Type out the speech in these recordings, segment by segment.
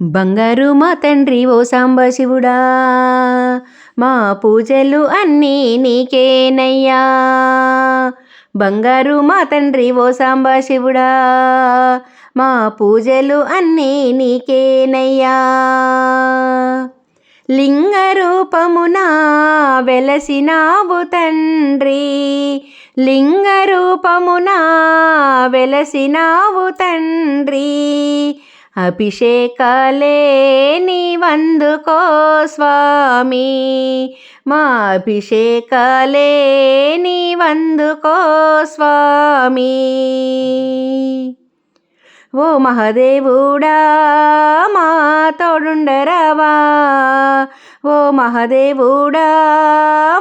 బంగారు మా తండ్రి ఓ సాంబశివుడా మా పూజలు అన్నీ నీకేనయ్యా. బంగారు మా తండ్రి ఓ సాంబశివుడా మా పూజలు అన్నీ నీకేనయ్యా. లింగ రూపమున వెలసినావు తండ్రి లింగ రూపమున వెలసినావు తండ్రి. అభిషేకాలే నీవందుకో స్వామి. మా అభిషేకాలే నీవందుకో స్వామి. ఓ మహదేవుడా మా తోడుండరావా. ఓ మహదేవుడా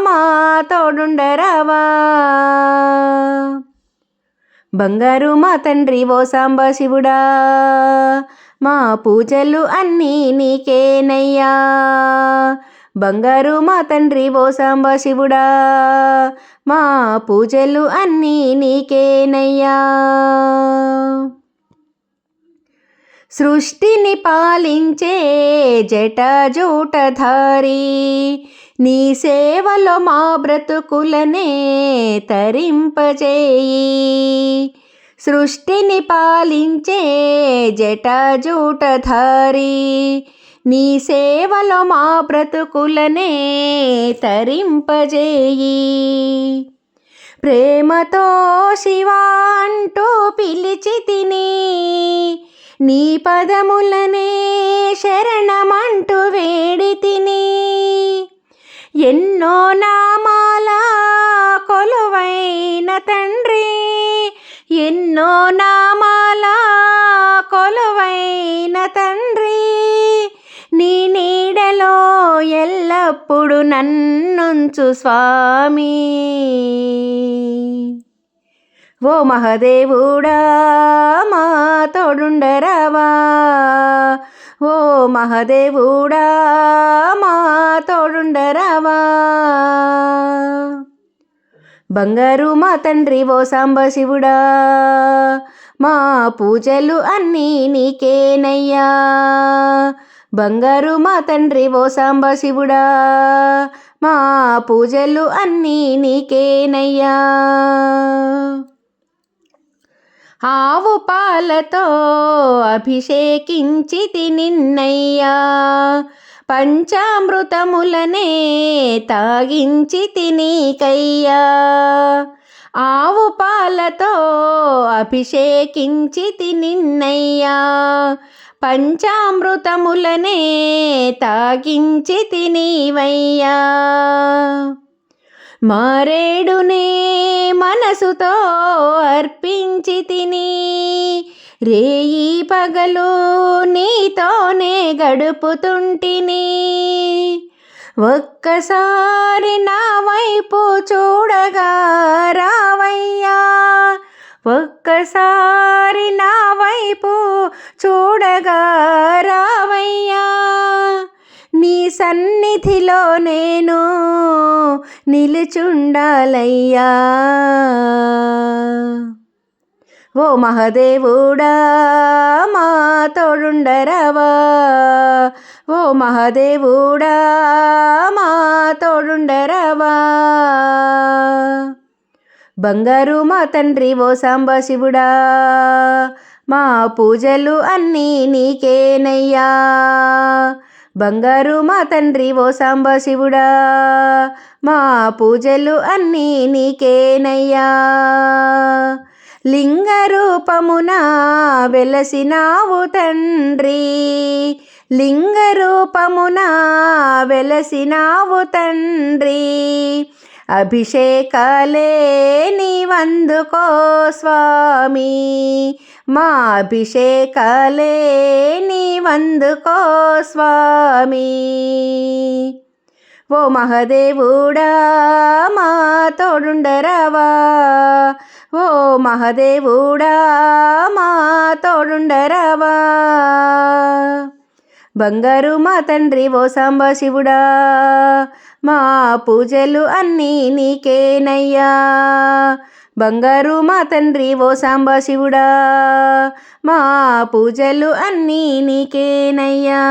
మా తోడుండరావా. బంగారు మా తండ్రి ఓ సాంబశివుడా మా పూజలు అన్నీ నీకేనయ్యా. బంగారు మా తండ్రి ఓ సాంబశివుడా మా పూజలు అన్నీ నీకేనయ్యా. సృష్టిని పాలించే జటాజూటధారి నీ సేవలో మా బ్రతుకులనే తరింపజేయి. సృష్టిని పాలించే జటాజూటధారి నీ సేవలో మా బ్రతుకులనే తరింపజేయి. ప్రేమతో శివా అంటూ పిలిచి తిని నీ పదములనే శరణమంటూ వేడి తిని. ఎన్నో నామాల కొలువైన తండ్రి ఎన్నో నామాల కొలువైన తండ్రి నీ నీడలో ఎల్లప్పుడు నన్నుంచు స్వామి. ఓ మహదేవుడా మా తోడుండరావా. ఓ మహదేవుడా మా తోడుండరావా. బంగారు మా తండ్రి ఓ సాంబశివుడా మా పూజలు అన్నీ నీకేనయ్యా. బంగారు మా తండ్రి ఓ సాంబశివుడా మా పూజలు అన్నీ నీకేనయ్యా. ఆవు పాలతో అభిషేకించి నిన్నయ్యా. పంచామృతములనే తాగించి తినీకయ్యా ఆవు పాలతో అభిషేకించి నిన్నయ్యా. పంచామృతములనే తాగించి తినివయ్యా మారేడునే మనసుతో అర్పించి తిని రేయి పగలు నీతోనే గడుపుతుంటిని. ఒక్కసారి నా వైపు చూడగా రావయ్యా ఒక్కసారి నా వైపు చూడగా రావయ్యా. నీ సన్నిధిలో నేను నిలుచుండాలయ్యా. ఓ మహదేవుడా మా తోడుండరవా. ఓ మహదేవుడా మా తోడుండరవా. బంగారు మా తండ్రి ఓ సాంబశివుడా మా పూజలు అన్నీ నీకేనయ్యా. బంగారు మా తండ్రి ఓ సాంబశివుడా మా పూజలు అన్నీ నీకేనయ్యా. లింగ రూపమున వెలసినావు తండ్రి లింగ రూపమున వెలసినావు తండ్రి. అభిషేకాలే నీవందుకో స్వామి. మా అభిషేకాలే నీవందుకో స్వామి. ఓ మహదేవుడా మా తోడుండరావా. ఓ మహదేవుడా మా తోడుండరావా. బంగారు మా తండ్రి ఓ సాంబ శివుడా. మా పూజలు అన్నీ నీకేనయ్యా. బంగారు మా తండ్రి ఓ సాంబ శివుడా. మా పూజలు అన్నీ నీకేనయ్యా.